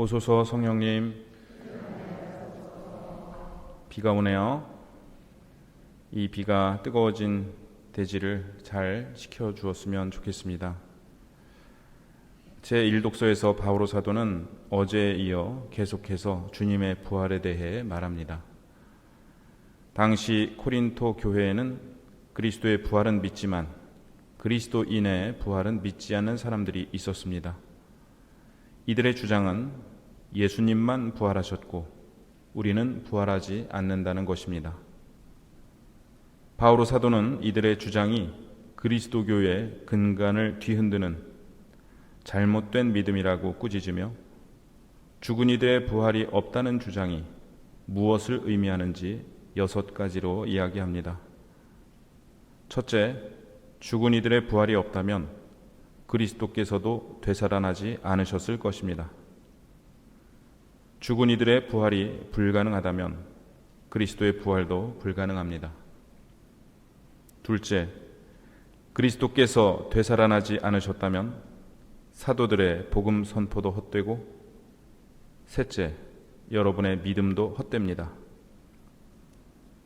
오소서 성령님 비가 오네요. 이 비가 뜨거워진 대지를 잘 식혀 주었으면 좋겠습니다. 제 1독서에서 바오로 사도는 어제에 이어 계속해서 주님의 부활에 대해 말합니다. 당시 코린토 교회에는 그리스도의 부활은 믿지만 그리스도인의 부활은 믿지 않는 사람들이 있었습니다. 이들의 주장은 예수님만 부활하셨고 우리는 부활하지 않는다는 것입니다. 바오로 사도는 이들의 주장이 그리스도교의 근간을 뒤흔드는 잘못된 믿음이라고 꾸짖으며 죽은 이들의 부활이 없다는 주장이 무엇을 의미하는지 여섯 가지로 이야기합니다. 첫째, 죽은 이들의 부활이 없다면 그리스도께서도 되살아나지 않으셨을 것입니다. 죽은 이들의 부활이 불가능하다면 그리스도의 부활도 불가능합니다. 둘째, 그리스도께서 되살아나지 않으셨다면 사도들의 복음 선포도 헛되고 셋째, 여러분의 믿음도 헛됩니다.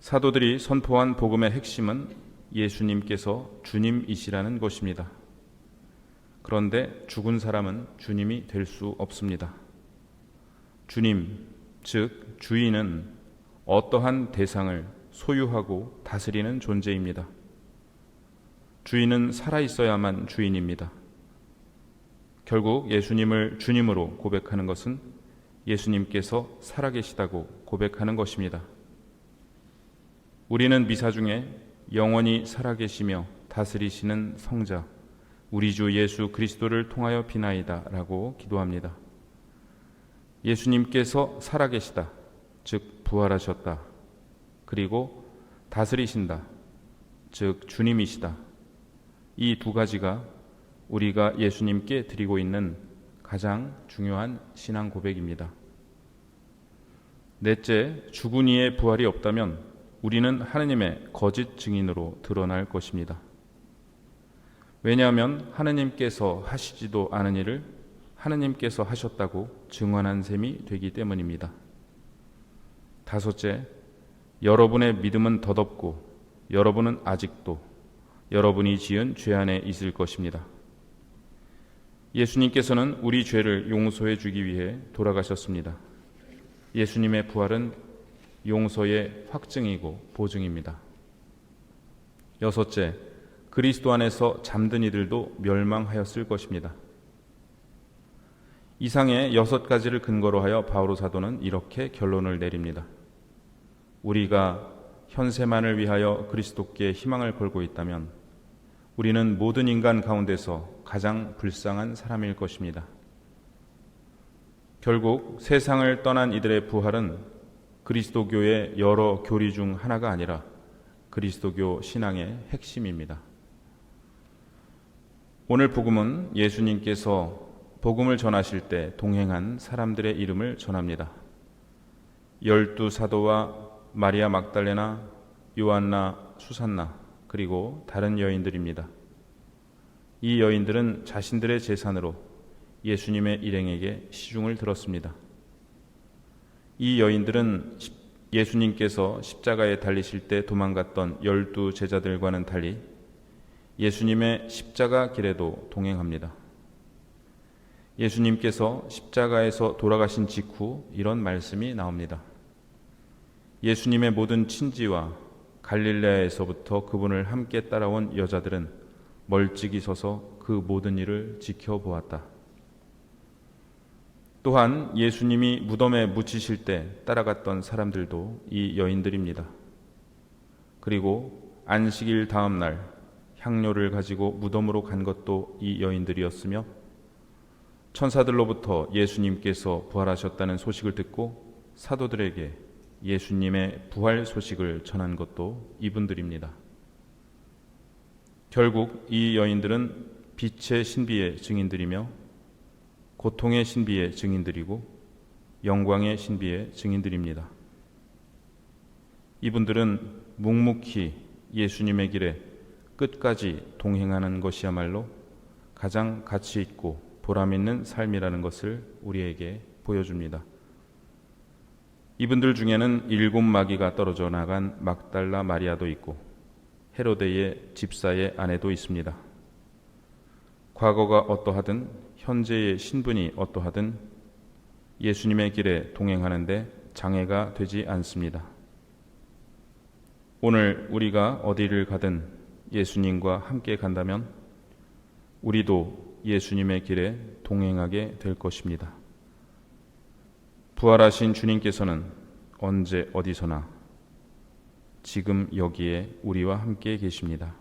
사도들이 선포한 복음의 핵심은 예수님께서 주님이시라는 것입니다. 그런데 죽은 사람은 주님이 될 수 없습니다. 주님, 즉 주인은 어떠한 대상을 소유하고 다스리는 존재입니다. 주인은 살아 있어야만 주인입니다. 결국 예수님을 주님으로 고백하는 것은 예수님께서 살아계시다고 고백하는 것입니다. 우리는 미사 중에 영원히 살아계시며 다스리시는 성자, 우리 주 예수 그리스도를 통하여 비나이다 라고 기도합니다. 예수님께서 살아계시다, 즉 부활하셨다. 그리고 다스리신다, 즉 주님이시다. 이 두 가지가 우리가 예수님께 드리고 있는 가장 중요한 신앙 고백입니다. 넷째, 죽은 이의 부활이 없다면 우리는 하느님의 거짓 증인으로 드러날 것입니다. 왜냐하면 하느님께서 하시지도 않은 일을 하느님께서 하셨다고 증언한 셈이 되기 때문입니다. 다섯째, 여러분의 믿음은 덧없고 여러분은 아직도 여러분이 지은 죄 안에 있을 것입니다. 예수님께서는 우리 죄를 용서해 주기 위해 돌아가셨습니다. 예수님의 부활은 용서의 확증이고 보증입니다. 여섯째, 그리스도 안에서 잠든 이들도 멸망하였을 것입니다. 이상의 여섯 가지를 근거로 하여 바오로 사도는 이렇게 결론을 내립니다. 우리가 현세만을 위하여 그리스도께 희망을 걸고 있다면 우리는 모든 인간 가운데서 가장 불쌍한 사람일 것입니다. 결국 세상을 떠난 이들의 부활은 그리스도교의 여러 교리 중 하나가 아니라 그리스도교 신앙의 핵심입니다. 오늘 복음은 예수님께서 복음을 전하실 때 동행한 사람들의 이름을 전합니다. 열두 사도와 마리아 막달레나, 요한나, 수산나, 그리고 다른 여인들입니다. 이 여인들은 자신들의 재산으로 예수님의 일행에게 시중을 들었습니다. 이 여인들은 예수님께서 십자가에 달리실 때 도망갔던 열두 제자들과는 달리 예수님의 십자가 길에도 동행합니다. 예수님께서 십자가에서 돌아가신 직후 이런 말씀이 나옵니다. 예수님의 모든 친지와 갈릴레아에서부터 그분을 함께 따라온 여자들은 멀찍이 서서 그 모든 일을 지켜보았다. 또한 예수님이 무덤에 묻히실 때 따라갔던 사람들도 이 여인들입니다. 그리고 안식일 다음 날 향료를 가지고 무덤으로 간 것도 이 여인들이었으며 천사들로부터 예수님께서 부활하셨다는 소식을 듣고 사도들에게 예수님의 부활 소식을 전한 것도 이분들입니다. 결국 이 여인들은 빛의 신비의 증인들이며 고통의 신비의 증인들이고 영광의 신비의 증인들입니다. 이분들은 묵묵히 예수님의 길에 끝까지 동행하는 것이야말로 가장 가치 있고 보람 있는 삶이라는 것을 우리에게 보여줍니다. 이분들 중에는 일곱 마귀가 떨어져 나간 막달라 마리아도 있고 헤로데의 집사의 아내도 있습니다. 과거가 어떠하든 현재의 신분이 어떠하든 예수님의 길에 동행하는데 장애가 되지 않습니다. 오늘 우리가 어디를 가든 예수님과 함께 간다면 우리도 예수님의 길에 동행하게 될 것입니다. 부활하신 주님께서는 언제 어디서나 지금 여기에 우리와 함께 계십니다.